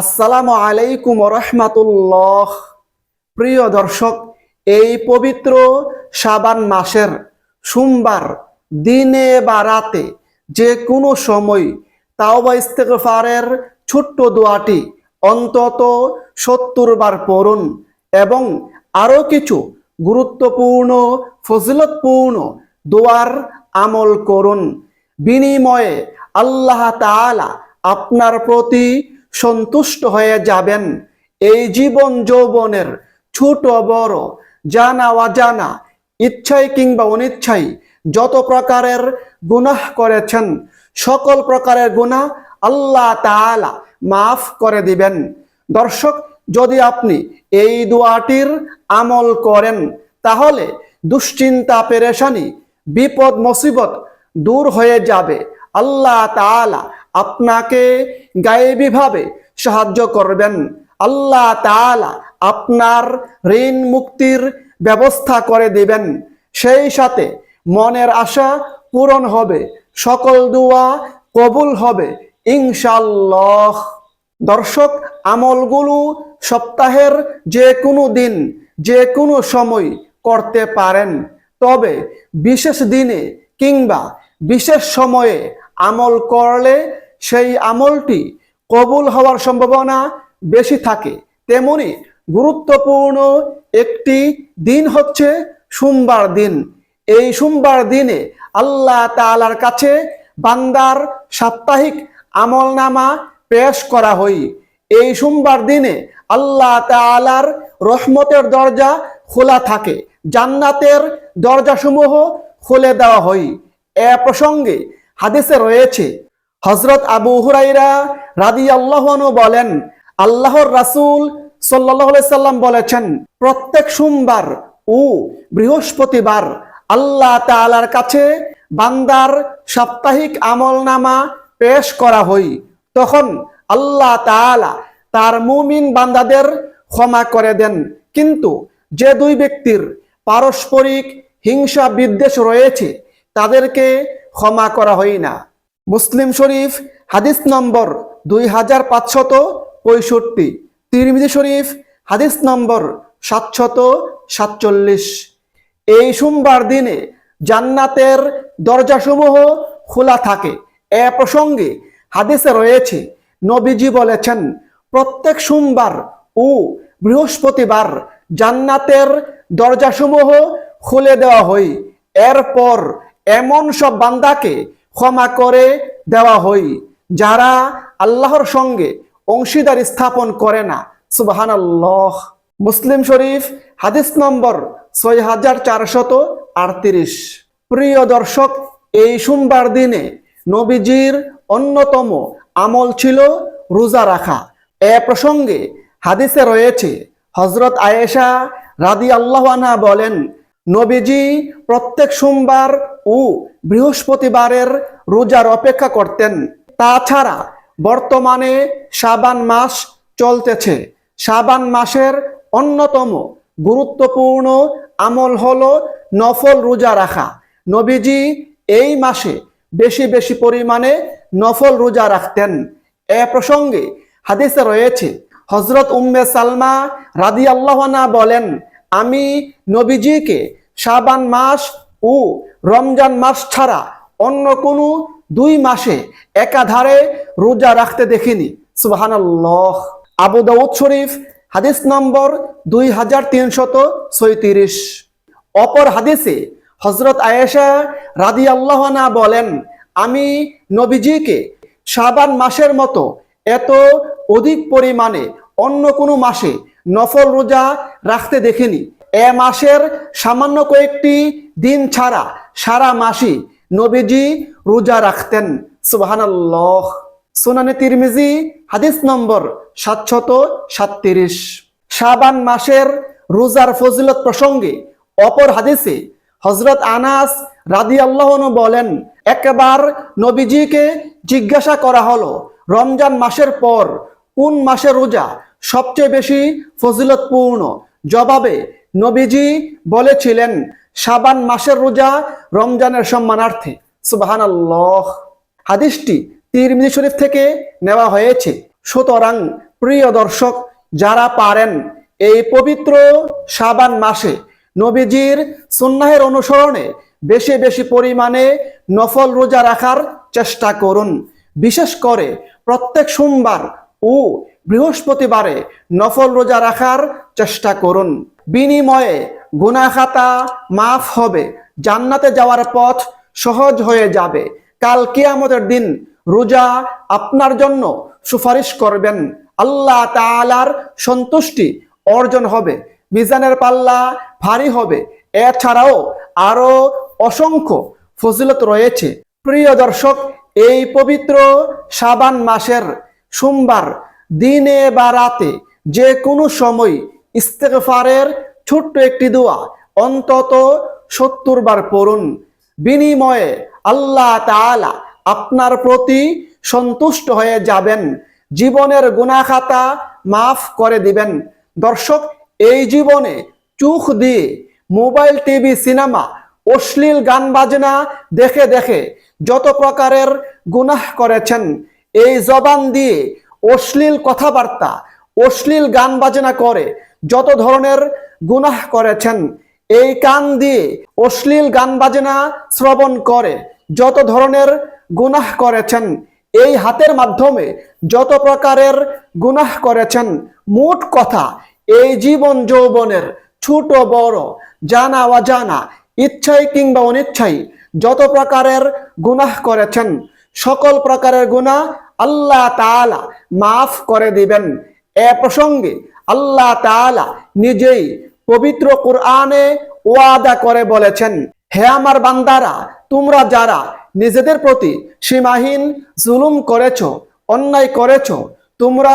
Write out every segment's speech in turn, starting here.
আসসালামু আলাইকুম রহমাতুল্লাহ প্রিয় দর্শক, এই পবিত্র সাবান মাসের সোমবার, দিনে বা রাতে যে কোনো সময় তাওবা ইস্তেগফারের ছোট্ট দোয়াটি অন্তত সত্তর বার পড়ুন এবং আরও কিছু গুরুত্বপূর্ণ, ফজিলতপূর্ণ দোয়ার আমল করুন। বিনিময়ে আল্লাহ তাআলা আপনার প্রতি সন্তুষ্ট হয়ে যাবেন। এই জীবন যৌবনের ছোট বড়, জানা অজানা, ইচ্ছাই কিংবা অনিচ্ছাই যত প্রকারের গুনাহ করেছেন, সকল প্রকারের গুনাহ আল্লাহ তাআলা মাফ করে দিবেন। দর্শক, যদি আপনি এই দোয়াটির আমল করেন, তাহলে দুশ্চিন্তা, পেরেশানি, বিপদ, মুসিবত দূর হয়ে যাবে। আল্লাহ তাআলা আপনাকে গায়েবীভাবে সাহায্য করবেন। আল্লাহ আপনার ঋণ মুক্তির ব্যবস্থা করে দিবেন। সেই সাথে মনের আশা পূরণ হবে, সকল দোয়া কবুল হবে ইনশাল্লাহ দর্শক, আমলগুলো সপ্তাহের যে কোনো দিন যে কোনো সময় করতে পারেন। তবে বিশেষ দিনে কিংবা বিশেষ সময়ে আমল করলে সেই আমলটি কবুল হওয়ার সম্ভাবনা বেশি থাকে। তেমনি গুরুত্বপূর্ণ একটি দিন হচ্ছে সোমবার দিন। এই সোমবার দিনে আল্লাহ তাআলার কাছে বান্দার সাপ্তাহিক আমলনামা পেশ করা হয়। এই সোমবার দিনে আল্লাহ তাআলার রহমতের দরজা খোলা থাকে। জান্নাতের দরজাসমূহ খুলে দেওয়া হয়। এ প্রসঙ্গে হাদিসে রয়েছে হজরত আবু হুরাইরা রাদি আল্লাহনু বলেন, আল্লাহর রাসূল আলাইহি সাল্লাম বলেছেন, প্রত্যেক সোমবার ও বৃহস্পতিবার আল্লাহ তাআলার কাছে বান্দার সাপ্তাহিক আমলনামা পেশ করা হয়। তখন আল্লাহ তাআলা তার মুমিন বান্দাদের ক্ষমা করে দেন। কিন্তু যে দুই ব্যক্তির পারস্পরিক হিংসা বিদ্বেষ রয়েছে, তাদেরকে ক্ষমা করা হয় না। মুসলিম শরীফ, হাদিস নম্বর দুই হাজার পাঁচশত পঁয়ষট্টি। তিরমিজি শরীফ, হাদিস নম্বর সাতশত সাতচল্লিশ। এই সোমবার দিনে জান্নাতের দরজাসমূহ খোলা থাকে। এ প্রসঙ্গে হাদিসে রয়েছে, নবীজি বলেছেন, প্রত্যেক সোমবার ও বৃহস্পতিবার জান্নাতের দরজাসমূহ খুলে দেওয়া হয়। এরপর এমন সব বান্দাকে ক্ষমা করে দেওয়া হয়। যারা আল্লাহর সঙ্গে অংশীদার স্থাপন করে না সুবাহান আল্লাহ মুসলিম শরীফ, হাদিস নম্বর ছয় হাজার চারশত আটত্রিশ। প্রিয় দর্শক, এই সোমবার দিনে নবীজির অন্যতম আমল ছিল রোজা রাখা। এ প্রসঙ্গে হাদিসে রয়েছে হজরত আয়েশা রাদি আল্লাহানা বলেন নবীজি প্রত্যেক সোমবার ও বৃহস্পতিবারের রোজার অপেক্ষা করতেন। তাছাড়া বর্তমানে সাবান মাস চলতেছে। সাবান মাসের অন্যতম গুরুত্বপূর্ণ আমল হলো নফল রোজা রাখা। নবীজি এই মাসে বেশি বেশি পরিমাণে নফল রোজা রাখতেন। এ প্রসঙ্গে হাদিসে রয়েছে হজরত উম্মে সালমা রাদি আল্লাহানা বলেন আমি নবীজিকে শাবান মাস ও রমজান মাস ছাড়া অন্য কোনো দুই মাসে একাধারে রোজা রাখতে দেখিনি। সুবাহানাল্লাহ। আবু দাউদ শরীফ, হাদিস নম্বর দুই হাজার তিনশত ছয়ত্রিশ। অপর হাদিসে হজরত আয়েশা রাদি আল্লাহনা বলেন, আমি নবীজিকে শাবান মাসের মতো এত অধিক পরিমাণে অন্য কোনো মাসে নফল রোজা রাখতে দেখেনি। এ মাসের সামান্য কয়েকটি দিন ছাড়া সারা মাসই নবীজি রোজা রাখতেন। সুবাহানাল্লাহ। সুনানে তিরমিজি, হাদিস নম্বর সাতশত সাতত্রিশ। শাবান মাসের রোজার ফজিলত প্রসঙ্গে অপর হাদিসে হজরত আনাস রাদি আল্লাহনু বলেন, একবার নবীজিকে জিজ্ঞাসা করা হলো, রমজান মাসের পর কোন মাসের রোজা সবচেয়ে বেশি ফজিলতপূর্ণ। জবাবে নবীজি বলেছিলেন সাবান মাসের রোজা রমজানের সম্মানার্থে। সুবাহান আল্লাহ হাদিসটি তিরমিজি শরীফ থেকে নেওয়া হয়েছে। সুতরাং প্রিয় দর্শক, যারা পারেন এই পবিত্র সাবান মাসে নবীজির সুন্নাহের অনুসরণে বেশি বেশি পরিমাণে নফল রোজা রাখার চেষ্টা করুন। বিশেষ করে প্রত্যেক সোমবার ও বৃহস্পতিবারে নফল রোজা রাখার চেষ্টা করুন। বিনিময়ে গুনাখাতা মাফ হবে, জান্নাতে যাওয়ার পথ সহজ হয়ে যাবে। কাল কিয়ামতের দিন রোজা আপনার জন্য সুপারিশ করবেন। আল্লাহ তালার সন্তুষ্টি অর্জন হবে, মিজানের পাল্লা ভারী হবে। এছাড়াও আরও অসংখ্য ফজিলত রয়েছে। প্রিয় দর্শক, এই পবিত্র সাবান মাসের সোমবার দিনে বা রাতে যে কোনো সময় ইস্তেগফারের ছোট্ট একটি দোয়া অন্তত সত্তর বার পড়ুন। বিনিময়ে আল্লাহ তাআলা আপনার প্রতি সন্তুষ্ট হয়ে যাবেন। জীবনের গুনাখাতা মাফ করে দিবেন। দর্শক, এই জীবনে চোখ দিয়ে মোবাইল, টিভি, সিনেমা, অশ্লীল গান বাজনা দেখে দেখে যত প্রকারের গুনাহ করেছেন, এই জবান দিয়ে অশ্লীল কথাবার্তা, অশ্লীল গান বাজনা করে, যত ধরনের গুনাহ করেছেন, এই কান দিয়ে অশ্লীল গান বাজনা শ্রবণ করে, যত ধরনের গুনাহ করেছেন, এই হাতের মাধ্যমে যত প্রকারের গুনাহ করেছেন, মোট কথা এই জীবন যৌবনের ছোট বড়, জানা অজানা ইচ্ছাই কিংবা অনিচ্ছাই যত প্রকারের গুনাহ করেছেন সকল প্রকারের গুনাহ আল্লাহ তাআলা মাফ করে দিবেন। এ প্রসঙ্গে আল্লাহ তাআলা নিজেই পবিত্র কোরআনে ওয়াদা করে বলেছেন, হে আমার বান্দারা, তোমরা যারা নিজেদের প্রতি সীমাহীন জুলুম করেছ, অন্যায় করেছ, তোমরা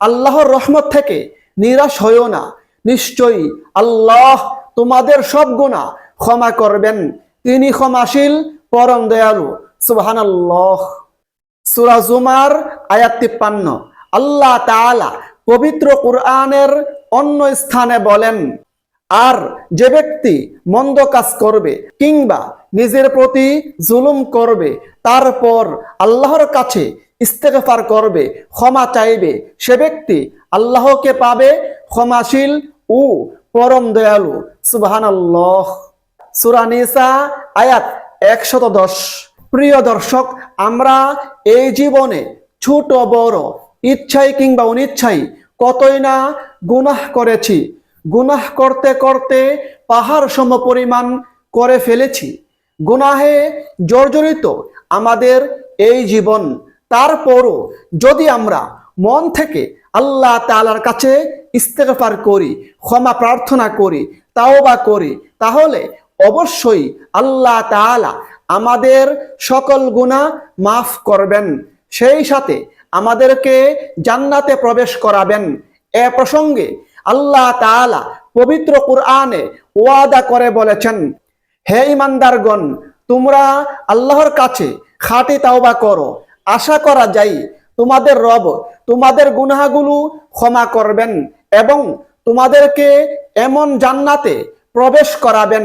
আল্লাহর রহমত থেকে নিরাশ হইও না। নিশ্চয়ই আল্লাহ তোমাদের সব গুণা ক্ষমা করবেন। তিনি ক্ষমাশীল, পরম দয়ালু। সুবহানাল্লাহ। সূরা জুমার আয়াত তিপ্পান্ন। আল্লাহ তাআলা পবিত্র কোরআনের অন্য স্থানে বলেন, আর যে ব্যক্তি মন্দ কাজ করবে কিংবা নিজের প্রতি জুলুম করবে, তারপর আল্লাহর কাছে ইস্তেগফার করবে, ক্ষমা চাইবে, সে ব্যক্তি আল্লাহকে পাবে ক্ষমাশীল ও পরম দয়ালু। সুবহানাল্লাহ। সূরা নিসা আয়াত একশত দশ। প্রিয় দর্শক, আমরা এই জীবনে ছোট, বড়, ইচ্ছাই কিংবা অনিচ্ছাই কতই না গুনাহ করেছি, গুনাহ করতে করতে পাহাড় সম পরিমাণ করে ফেলেছি। গুনাহে জর্জরিত আমাদের এই জীবন। তারপরও যদি আমরা মন থেকে আল্লাহ তাআলার কাছে ইস্তেগফার করি, ক্ষমা প্রার্থনা করি, তাওবা করি, তাহলে অবশ্যই আল্লাহ তাআলা আমাদের সকল গুনাহ মাফ করবেন। সেই সাথে আমাদেরকে জান্নাতে প্রবেশ করাবেন। এ প্রসঙ্গে আল্লাহ তাআলা পবিত্র কুরআনে ওয়াদা করে বলেছেন, হে ইমানদারগণ তোমরা আল্লাহর কাছে খাটি তাওবা করো। আশা করা যায় তোমাদের রব তোমাদের গুনাহগুলো ক্ষমা করবেন এবং তোমাদেরকে এমন জান্নাতে প্রবেশ করাবেন।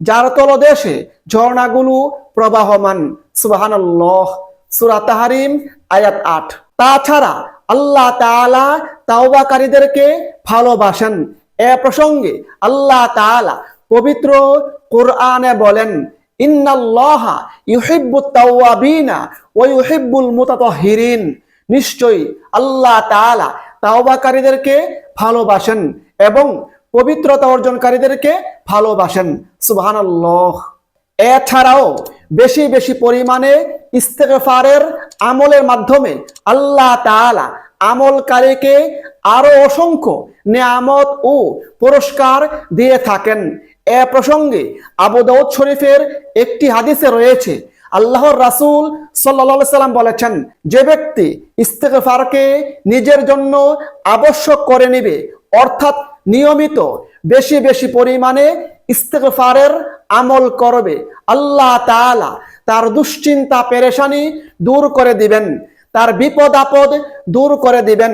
যার তলদেশে ঝর্ণাগুলো প্রবাহমান। সুবহানাল্লাহ। সূরা তাহারিম, আয়াত আট। তাছাড়া আল্লাহ তাআলা তাওবাকারীদেরকে ভালোবাসেন। এ প্রসঙ্গে আল্লাহ তাআলা পবিত্র কোরআনে বলেন, ইন্নাল্লাহা ইউহিব্বুত তাওয়াবিনা ওয়া ইউহিব্বুল মুতাতাহহিরিন নিশ্চয়ই আল্লাহ তাআলা তাওবাকারীদেরকে ভালোবাসেন এবং পবিত্রতা অর্জনকারীদেরকে ভালোবাসেন। সুবহানাল্লাহ। এছাড়াও বেশি বেশি পরিমাণে ইস্তেগফারের আমলের মাধ্যমে আল্লাহ তাআলা আমলকারীকে আরও অসংখ্য নেয়ামত ও পুরস্কার দিয়ে থাকেন। এ প্রসঙ্গে আবু দাউদ শরীফের একটি হাদিসে রয়েছে, আল্লাহর রাসূল সাল্লাল্লাহু সাল্লাম বলেছেন, যে ব্যক্তি ইস্তেগফারকে নিজের জন্য আবশ্যক করে নেবে, অর্থাৎ নিয়মিত বেশি বেশি পরিমাণে ইস্তেগফারের আমল করবে। আল্লাহ তাআলা তার দুশ্চিন্তা পেরেশানি দূর করে দিবেন, তার বিপদ আপদ দূর করে দিবেন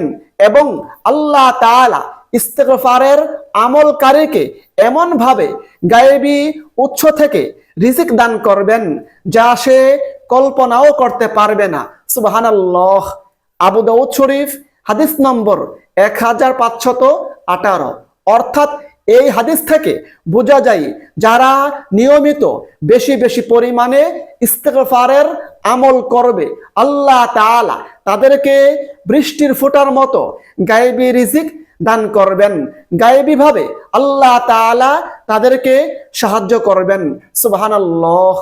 এবং আল্লাহ তাআলা ইস্তেগফারের আমলকারীকে এমনভাবে গায়েবী উৎস থেকে রিজিক দান করবেন যা সে কল্পনাও করতে পারবে না। সুবহানাল্লাহ। আবু দাউদ শরীফ, হাদিস নম্বর এক হাজার পাঁচশত আঠারো। অর্থাৎ এই হাদিস থেকে বোঝা যায় যারা নিয়মিত বেশি বেশি পরিমাণে ইস্তেগফারের আমল করবে, আল্লাহ তাআলা তাদেরকে বৃষ্টির ফোটার মতো গায়েবী রিজিক দান করবেন। গায়েবী ভাবে আল্লাহ তাআলা তাদেরকে সাহায্য করবেন। সুবহানাল্লাহ।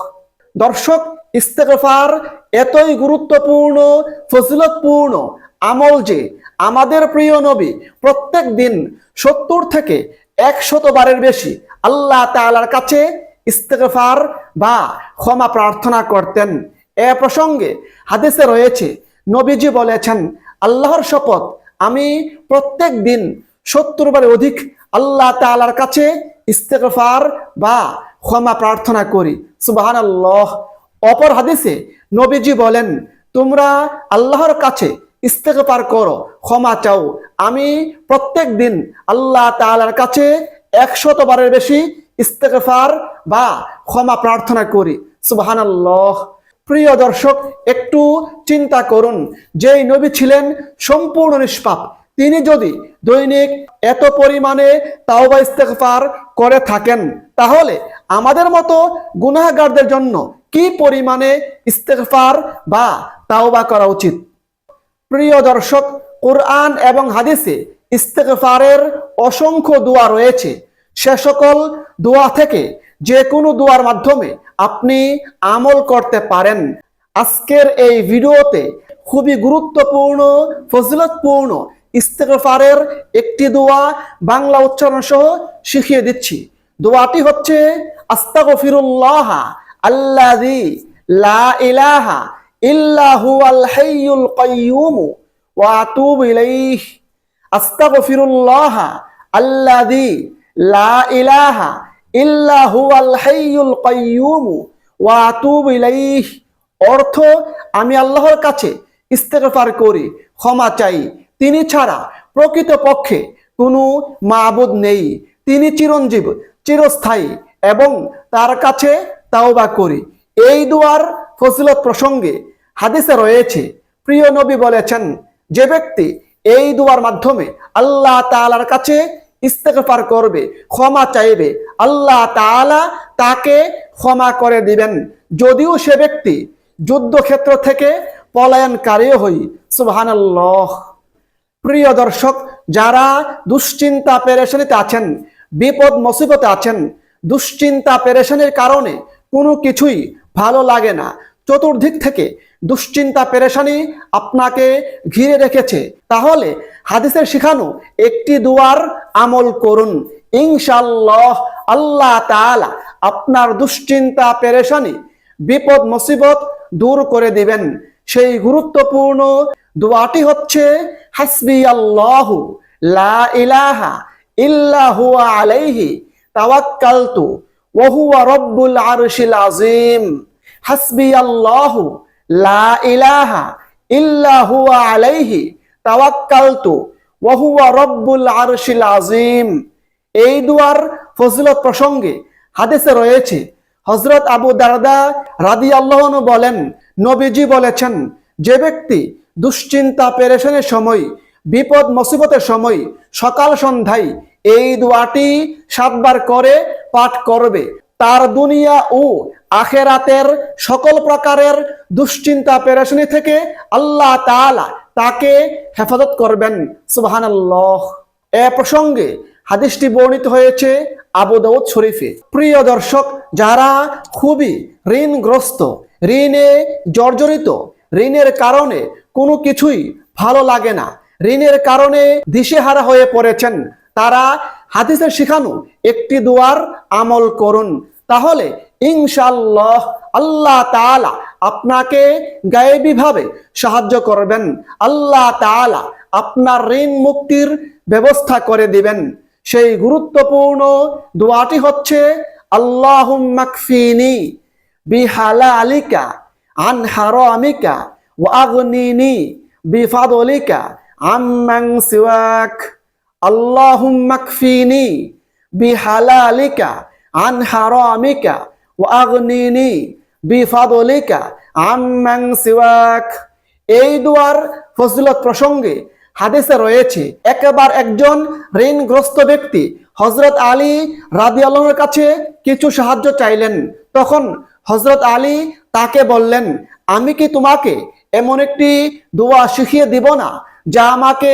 দর্শক, ইস্তেগফার এতই গুরুত্বপূর্ণ, ফজিলতপূর্ণ আমল যে আমাদের প্রিয় নবী প্রত্যেক দিন সত্তর থেকে একশত বারের বেশি আল্লাহ তাআলার কাছে ইস্তেগফার বা ক্ষমা প্রার্থনা করতেন। এ প্রসঙ্গে হাদিসে রয়েছে, নবীজি বলেছেন, আল্লাহর শপথ আমি প্রত্যেক দিন সত্তর বারের অধিক আল্লাহ তাআলার কাছে ইস্তেগফার বা ক্ষমা প্রার্থনা করি। সুবাহান আল্লাহ অপর হাদিসে নবীজি বলেন, তোমরা আল্লাহর কাছে ইস্তেগফার করো, ক্ষমা চাও। আমি প্রত্যেক দিন আল্লাহ তাআলার কাছে একশত বারের বেশি ইস্তেগফার বা ক্ষমা প্রার্থনা করি। সুবাহান আল্লাহ প্রিয় দর্শক, একটু চিন্তা করুন, যেই নবী ছিলেন সম্পূর্ণ নিষ্পাপ। তিনি যদি দৈনিক এত পরিমাণে তাওবা, ইস্তেগফার করে থাকেন, তাহলে আমাদের মতো গুনাহগারদের জন্য কি পরিমাণে ইস্তেগফার বা তাওবা করা উচিত? প্রিয় দর্শক, কোরআন এবং হাদিসে ইস্তেগফারের অসংখ্য দোয়া রয়েছে। সে সকল দোয়া থেকে যে কোনো দোয়ার মাধ্যমে আপনি আমল করতে পারেন। আজকের এই ভিডিওতে খুবই গুরুত্বপূর্ণ, ফজিলতপূর্ণ ইস্তেগফারের একটি দোয়া বাংলা উচ্চারণ সহ শিখিয়ে দিচ্ছি। দোয়াটি হচ্ছে, আস্তাগফিরুল্লাহ আল্লাযী লা ইলাহা ইল্লা হুয়াল হাইয়ুল কাইয়্যুম ওয়া আতুবু ইলাইহি। লা ইলাহা ইল্লা অর্থ, আমি আল্লাহর কাছে ইস্তেগফার করি, ক্ষমা চাই। তিনি ছাড়া প্রকৃত পক্ষে কোনো মাবুদ নেই। তিনি চিরঞ্জীব, চিরস্থায়ী এবং তার কাছে তাওবা করি। এই দুয়ার ফজিলত প্রসঙ্গে হাদিসে রয়েছে, প্রিয় নবী বলেছেন, যে ব্যক্তি এই দুয়ার মাধ্যমে আল্লাহ তাআলার কাছে ইস্তেগফার করবে, ক্ষমা চাইবে, আল্লাহ তাআলা তাকে ক্ষমা করে দিবেন। যদিও সে ব্যক্তি যুদ্ধক্ষেত্র থেকে পলায়নকারীও হই, সুবহানাল্লাহ। প্রিয় দর্শক, যারা দুশ্চিন্তা পেরেশানিতে আছেন, বিপদ মুসিবতে আছেন, দুশ্চিন্তা পেরেশানির কারণে কোনো কিছুই ভালো লাগে না। চতুর্দিক থেকে দুশ্চিন্তা, পেরেশানি আপনাকে ঘিরে রেখেছে। তাহলে হাদিসের শিখানো একটি দুয়ার আমল করুন। ইনশাল্লাহ আল্লাহ তাআলা আপনার দুশ্চিন্তা, পেরেশানি, বিপদ, মুসিবত দূর করে দিবেন। সেই গুরুত্বপূর্ণ দোয়াটি হচ্ছে হাসবি আল্লাহু লা ইলাহা ইল্লা হুয়া আলাইহি তাওয়াক্কালতু ওয়া হুয়া রব্বুল আরশিল আযীম। হাসবি আল্লাহু লা ইলাহা ইল্লা হুয়া আলাইহি তাওয়াক্কালতু ওয়া হুয়া রব্বুল আরশিল আযীম। এই দুয়ার ফজিলত প্রসঙ্গে হাদিসে রয়েছে হজরত আবু দারদা রাদি আল্লাহন বলেন, নবীজি বলেছেন, যে ব্যক্তি দুশ্চিন্তা, পেরেশানের সময়, বিপদ, মুসিবতের সময় সকাল সন্ধ্যায় এই দোয়াটি সাতবার করে পাঠ করবে তার দুনিয়া ও আখেরাতের সকল প্রকারের দুশ্চিন্তা, পেরেশানি থেকে আল্লাহ তাআলা তাকে হেফাজত করবেন। সুবহানাল্লাহ। এ প্রসঙ্গে হাদিসটি বর্ণিত হয়েছে আবু দাউদ শরীফে। প্রিয় দর্শক, যারা খুবই ঋণগ্রস্ত, ঋণে জর্জরিত, ঋণের কারণে কোনো কিছুই ভালো লাগে না, ঋণের কারণে দিশেহারা হয়ে পড়েছেন, তারা হাদিসের শিখানো একটি দুয়ার আমল করুন। তাহলে ইনশাল্লাহ আল্লাহ তালা আপনাকে গায়েবীভাবে সাহায্য করবেন। আল্লাহ তাআলা আপনার ঋণ মুক্তির ব্যবস্থা করে দিবেন। সেই গুরুত্বপূর্ণ দোয়াটি হচ্ছে আল্লাহুম্মাকফিনি বিহালালিকা, আন হারামিকা, ওয়া আগনিনি বিফাদলিকা, আম্মান সিওয়াক। আল্লাহুম্মাকফিনি বিহালালিকা আন হারামিকা ওয়া আগনিনি বিফাদলিকা আম্মান সিওয়াক। এই দুয়ার ফজিলত প্রসঙ্গে হাদিসে রয়েছে, একবার একজন ঋণগ্রস্ত ব্যক্তি হজরত আলী রাদি আলমের কাছে কিছু সাহায্য চাইলেন। তখন হজরত আলী তাকে বললেন, আমি কি তোমাকে এমন একটি দোয়া শিখিয়ে দিব না, যা আমাকে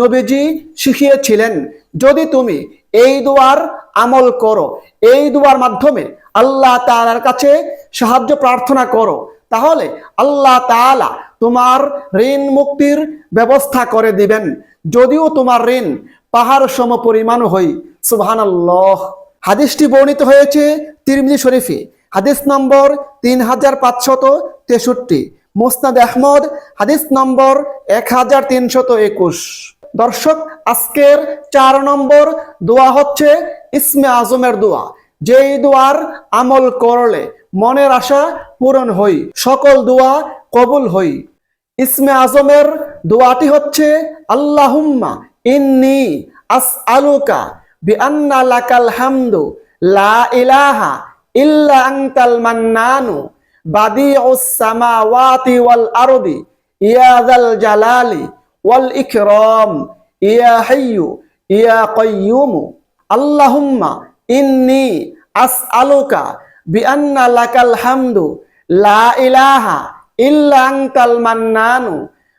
নবীজি শিখিয়েছিলেন? যদি তুমি এই দোয়ার আমল করো। এই দোয়ার মাধ্যমে আল্লাহ তাআলার কাছে সাহায্য প্রার্থনা করো। তাহলে আল্লাহ তাআলা তোমার ঋণ মুক্তির ব্যবস্থা করে দিবেন। যদিও তোমার ঋণ পাহাড় সম পরিমাণ হই। সুবহানাল্লাহ। হাদিসটি বর্ণিত হয়েছে তিরমিজি শরীফে। হাদিস নম্বর তিন হাজার পাঁচশত তেষট্টি। মুসনাদ আহমদ, হাদিস নম্বর এক হাজার তিনশত একুশ। দর্শক, আজকের চার নম্বর দোয়া হচ্ছে ইসমে আজমের দোয়া। যেই দোয়ার আমল করলে মনের আশা পূরণ হই, সকল দোয়া কবুল হই। ইসমে আজমের দোয়াটি হচ্ছে, আল্লাহুম্মা ইন্নি আস আলুকা বিআন্না লাকাল হামদু, লা ইলাহা ইল্লা আনতাল মান্নানু, বাদিউস সামাওয়াতি ওয়াল আরদি, ইয়া যাল জালালি ওয়াল ইকরাম, ইয়া ইয়া কাইয়ুম, আল্লাহুম্মা ইন্নি আসআলুকা বিআন্না লাকাল হামদু, লা ইলাহা ইল্লা আনতাল মান্নানু,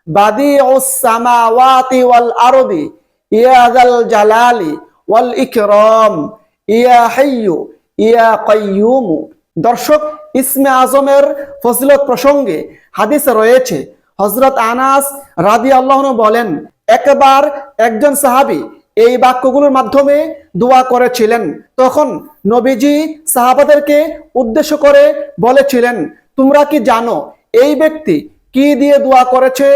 বাদিউস সামাওয়াতি ওয়াল আরদি, ইয়া যাল জালালি ওয়াল ইকরাম, ইয়া দর্শক, ইসমে আজমের ফজিলত প্রসঙ্গে হাদিসে রয়েছে হজরত আনাস রাদি আল্লাহ বলেন, একবার একজন সাহাবী এই বাক্যগুলোর মাধ্যমে দোয়া করেছিলেন। তখন নবীজি সাহাবাদেরকে উদ্দেশ্য করে বলেছিলেন, তোমরা কি জানো এই ব্যক্তি কি দিয়ে দোয়া করেছে?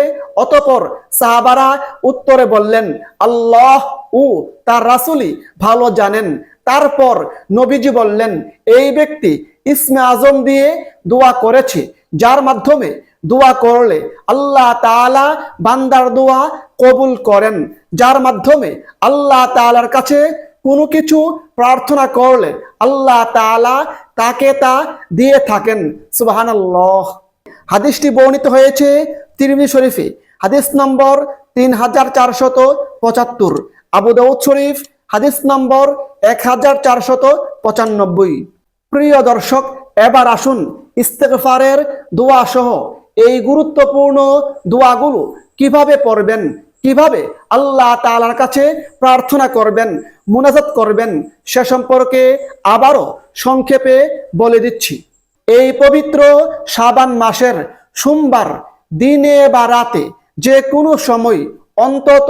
অতপর সাহাবারা উত্তরে বললেন, আল্লাহ ও তার রাসুলি ভালো জানেন। তারপর নবীজি বললেন, এই ব্যক্তি ইসমে আজম দিয়ে দোয়া করেছে, যার মাধ্যমে দোয়া করলে আল্লাহ তাআলা বান্দার দোয়া কবুল করেন। যার মাধ্যমে আল্লাহ তাআলার কাছে কোনো কিছু প্রার্থনা করলে আল্লাহ তাআলা তাকে তা দিয়ে থাকেন। সুবহানাল্লাহ। হাদিসটি বর্ণিত হয়েছে তিরমি শরীফে। হাদিস নম্বর তিন হাজার চারশত পঁচাত্তর। আবু দাউদ শরীফ, হাদিস নম্বর এক হাজার চারশত পঁচানব্বই। প্রিয় দর্শক, এবার আসুন ইস্তেগফারের দোয়া সহ এই গুরুত্বপূর্ণ দোয়াগুলো কীভাবে পড়বেন? কীভাবে আল্লাহ তাআলার কাছে প্রার্থনা করবেন, মুনাজাত করবেন, সে সম্পর্কে আবারও সংক্ষেপে বলে দিচ্ছি। এই পবিত্র সাবান মাসের সোমবার দিনে বা রাতে যে কোনো সময় অন্তত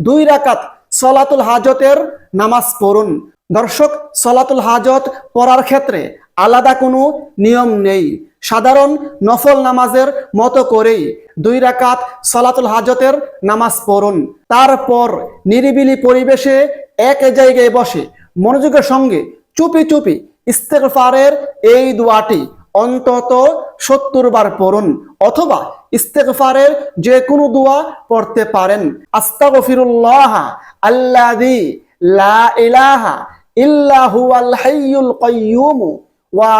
দুই রাকাত সলাতুল হাজতের নামাজ পড়ুন। দর্শক, সলাতুল হাজত পড়ার ক্ষেত্রে আলাদা কোনো নিয়ম নেই। সাধারণ নফল নামাজের মতো করেই দুই রাকাত সলাতুল হাজতের নামাজ পড়ুন। তারপর নিরিবিলি পরিবেশে এক জায়গায় বসে মনোযোগের সঙ্গে চুপি চুপি ইস্তেগফারের এই দোয়াটি অন্তত সত্তর বার পড়ুন অথবা ইস্তেগফারের যে কোনো দোয়া পড়তে পারেন। আস্তাগফিরুল্লাহ লা ইলাহা ইল্লা হুয়াল হাইয়ুল ওয়া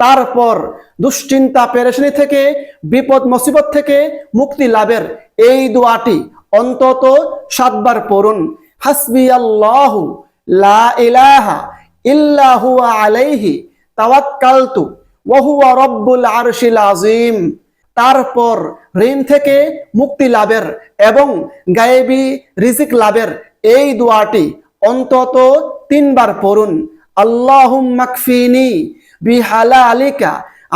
তারপর দুশ্চিন্তা, পেরেশানি থেকে, বিপদ, মুসিবত থেকে মুক্তি লাভের এই দোয়াটি অন্তত সাতবার পড়ুন। হাসবি আল্লাহু লা ইলাহা ইল্লা হুয়া আলাইহি তাওয়াক্কালতু ওয়া হুয়া রব্বুল আরশিল আযীম। তারপর ঋণ থেকে মুক্তি লাভের এবং গায়েবী রিজিক লাভের এই দোয়াটি অন্তত তিনবার পড়ুন। আল্লাহুম্মাকফিনি বিহালালিকা,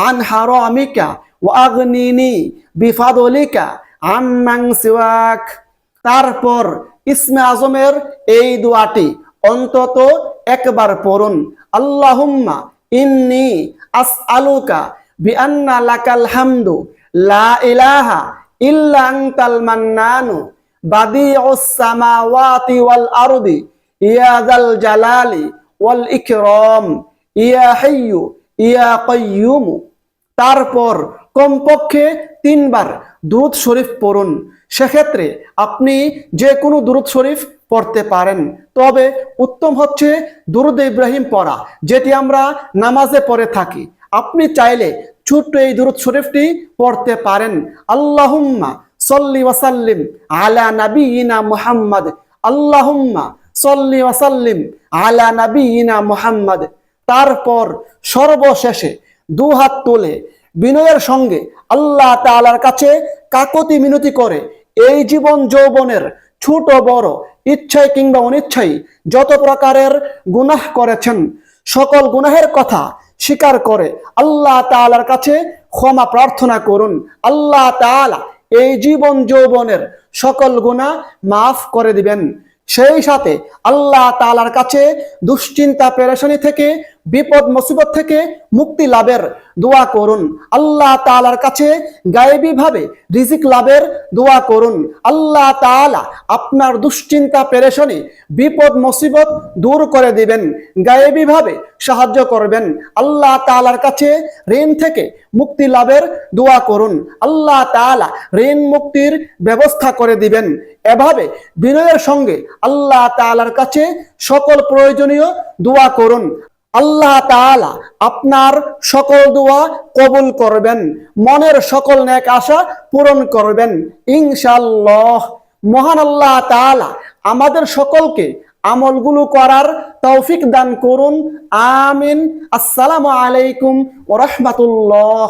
আন হারামিকা, ওয়া আগনিনি বিফাদলিকা তারপর ইসমে আজমের এই দোয়াটি অন্তত একবার পড়ুন। আল্লাহুম্মা ইন্নি আসআলুকা বিআন্না লাকাল হামদু, লা ইলাহা ইল্লা আনতাল মান্নানু, বাদিউস সামাওয়াতি ওয়াল আরদি, ইয়া যাল জালালি ওয়াল ইকরাম। ইয়া হাইয়ু, ইয়া কাইয়ুম। তারপর কমপক্ষে তিনবার দুরুদ শরীফ পড়ুন। সেক্ষেত্রে আপনি যে কোনো দুরুদ শরীফ পড়তে পারেন। তবে উত্তম হচ্ছে দুরুদ ইব্রাহিম পড়া, যেটি আমরা নামাজে পড়ে থাকি। আপনি চাইলে ছোট্ট এই দুরুদ শরীফটি পড়তে পারেন। আল্লাহুম্মা সল্লি ওয়াসাল্লিম আলা নাবিয়িনা মুহাম্মদ। আল্লাহুম্মা সল্লি ওয়াসাল্লিম আলা নাবিয়িনা মুহাম্মদ। তারপর সর্বশেষে দু হাত তুলে বিনয়ের সঙ্গে আল্লাহ তালার কাছে কাকতি মিনতি করে। এই জীবন যৌবনের ছোট বড় ইচ্ছায় কিংবা অনিচ্ছায় যত প্রকারের গুনাহ করেছেন, সকল গুনাহের কথা স্বীকার করে আল্লাহ তালার কাছে ক্ষমা প্রার্থনা করুন। আল্লাহ তাআলা এই জীবন যৌবনের সকল গুনাহ মাফ করে দিবেন। সেই সাথে আল্লাহ তালার কাছে দুশ্চিন্তা, পেরেশানি থেকে বিপদ মুসিবত থেকে মুক্তি লাভের দোয়া করুন। আল্লাহ তালার কাছে গায়েবী ভাবে রিজিক লাভের দোয়া করুন। আল্লাহ তাআলা আপনার দুশ্চিন্তা, পেরেশানি, বিপদ, মুসিবত দূর করে দিবেন। গায়েবী ভাবে সাহায্য করবেন। আল্লাহ তালার কাছে ঋণ থেকে মুক্তি লাভের দোয়া করুন। আল্লাহ তাআলা ঋণ মুক্তির ব্যবস্থা করে দিবেন। এভাবে বিনয়ের সঙ্গে আল্লাহ তালার কাছে সকল প্রয়োজনীয় দোয়া করুন। আল্লাহ তালা আপনার সকল দোয়া কবুল করবেন, মনের সকল নেক আশা পূরণ করবেন। ইনশাল্লাহ মহান আল্লাহ তালা আমাদের সকলকে আমলগুলো করার তৌফিক দান করুন। আমিন। আসসালামু আলাইকুম ওয়া রাহমাতুল্লাহ।